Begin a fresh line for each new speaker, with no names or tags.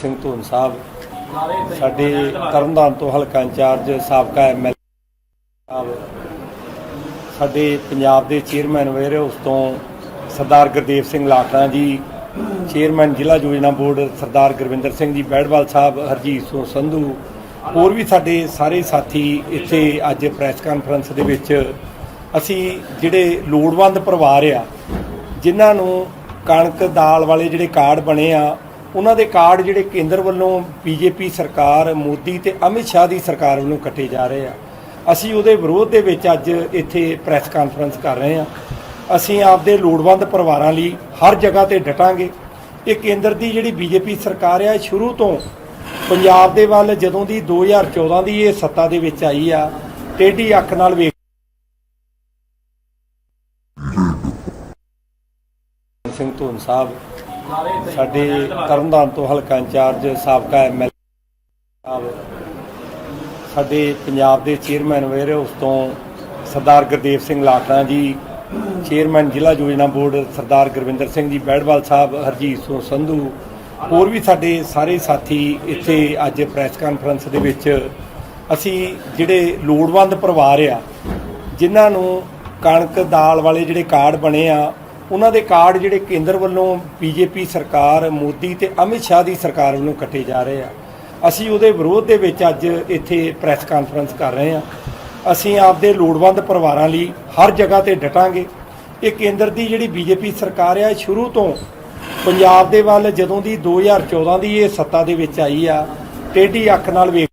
ਸਿੰਘ ਧੂਨ ਸਾਹਿਬ, ਸਾਡੇ ਤਰਨਤਾਰਨ ਤੋਂ ਹਲਕਾ ਇੰਚਾਰਜ ਸਾਬਕਾ ਐਮਐਲ ਸਾਹਿਬ, ਸਾਡੇ ਪੰਜਾਬ ਦੇ ਚੇਅਰਮੈਨ ਹੋਏ ਉਸ ਤੋਂ ਸਰਦਾਰ ਗੁਰਦੇਵ ਸਿੰਘ ਲਾਟਣਾ ਜੀ, ਚੇਅਰਮੈਨ ਜ਼ਿਲ੍ਹਾ ਯੋਜਨਾ ਬੋਰਡ ਸਰਦਾਰ ਗੁਰਵਿੰਦਰ ਸਿੰਘ ਜੀ ਬੈੜਵਾਲ ਸਾਹਿਬ, ਹਰਜੀਤ ਸਿੰਘ ਸੰਧੂ, ਹੋਰ ਵੀ ਸਾਡੇ ਸਾਰੇ ਸਾਥੀ ਇੱਥੇ ਅੱਜ ਪ੍ਰੈਸ ਕਾਨਫਰੰਸ ਦੇ ਵਿੱਚ ਅਸੀਂ ਜਿਹੜੇ ਲੋੜਵੰਦ ਪਰਿਵਾਰ ਆ, ਜਿਨ੍ਹਾਂ ਨੂੰ ਕਣਕ ਦਾਲ ਵਾਲੇ ਜਿਹੜੇ ਕਾਰਡ ਬਣੇ ਆ ਉਹਨਾਂ ਦੇ ਕਾਰਡ ਜਿਹੜੇ ਕੇਂਦਰ ਵੱਲੋਂ ਬੀਜੇਪੀ ਸਰਕਾਰ, ਮੋਦੀ ਤੇ ਅਮਿਤ ਸ਼ਾਹ ਦੀ ਸਰਕਾਰ ਵੱਲੋਂ ਕੱਟੇ ਜਾ ਰਹੇ ਆ। ਅਸੀਂ ਉਹਦੇ ਵਿਰੋਧ ਦੇ ਵਿੱਚ ਅੱਜ ਇੱਥੇ ਪ੍ਰੈਸ ਕਾਨਫਰੰਸ ਕਰ ਰਹੇ ਆ। ਅਸੀਂ ਆਪਦੇ ਲੋੜਵੰਦ ਪਰਿਵਾਰਾਂ ਲਈ ਹਰ ਜਗ੍ਹਾ ਤੇ ਡਟਾਂਗੇ। ਇਹ ਕੇਂਦਰ ਦੀ ਜਿਹੜੀ ਬੀਜੇਪੀ ਸਰਕਾਰ ਆ ਸ਼ੁਰੂ ਤੋਂ ਪੰਜਾਬ ਦੇ ਵੱਲ ਜਦੋਂ ਦੀ 2014 ਦੀ ਇਹ ਸੱਤਾ ਦੇ ਵਿੱਚ ਆਈ ਆ, ਟੇਢੀ ਅੱਖ ਨਾਲ ਵੇਖ ਸਿੰਘ ਧੂਨ ਸਾਹਿਬ ਸਾਡੇ ਤਰਨਤਾਰਨ ਤੋਂ ਹਲਕਾ ਇੰਚਾਰਜ ਸਾਬਕਾ ਐਮਐਲ ਸਾਹਿਬ, ਸਾਡੇ ਪੰਜਾਬ ਦੇ ਚੇਅਰਮੈਨ ਹੋਏ ਉਸ ਤੋਂ ਸਰਦਾਰ ਗੁਰਦੇਵ ਸਿੰਘ ਲਾਟਣਾ ਜੀ, ਚੇਅਰਮੈਨ ਜ਼ਿਲ੍ਹਾ ਯੋਜਨਾ ਬੋਰਡ ਸਰਦਾਰ ਗੁਰਵਿੰਦਰ ਸਿੰਘ ਜੀ ਬੈੜਵਾਲ ਸਾਹਿਬ ਹਰਜੀਤ ਸਿੰਘ ਸੰਧੂ, ਹੋਰ ਵੀ ਸਾਡੇ ਸਾਰੇ ਸਾਥੀ ਇੱਥੇ ਅੱਜ ਪ੍ਰੈਸ ਕਾਨਫਰੰਸ ਦੇ ਵਿੱਚ ਅਸੀਂ ਜਿਹੜੇ ਲੋੜਵੰਦ ਪਰਿਵਾਰ ਆ, ਜਿਨ੍ਹਾਂ ਨੂੰ ਕਣਕ ਦਾਲ ਵਾਲੇ ਜਿਹੜੇ ਕਾਰਡ ਬਣੇ ਆ ਉਹਨਾਂ ਦੇ ਕਾਰਡ ਜਿਹੜੇ ਕੇਂਦਰ ਵੱਲੋਂ ਬੀਜੇਪੀ ਸਰਕਾਰ, ਮੋਦੀ ਤੇ ਅਮਿਤ ਸ਼ਾਹ ਦੀ ਸਰਕਾਰ ਵੱਲੋਂ ਕੱਟੇ ਜਾ ਰਹੇ ਆ। ਅਸੀਂ ਉਹਦੇ ਵਿਰੋਧ ਦੇ ਵਿੱਚ ਅੱਜ ਇੱਥੇ ਪ੍ਰੈਸ ਕਾਨਫਰੰਸ ਕਰ ਰਹੇ ਆ। ਅਸੀਂ ਆਪਦੇ ਲੋੜਵੰਦ ਪਰਿਵਾਰਾਂ ਲਈ ਹਰ ਜਗ੍ਹਾ ਤੇ ਡਟਾਂਗੇ। ਇਹ ਕੇਂਦਰ ਦੀ ਜਿਹੜੀ ਬੀਜੇਪੀ ਸਰਕਾਰ ਆ ਸ਼ੁਰੂ ਤੋਂ ਪੰਜਾਬ ਦੇ ਵੱਲ, ਜਦੋਂ ਦੀ 2014 ਦੀ ਇਹ ਸੱਤਾ ਦੇ ਵਿੱਚ ਆਈ ਆ, ਟੇਢੀ ਅੱਖ ਨਾਲ ਵੇਖ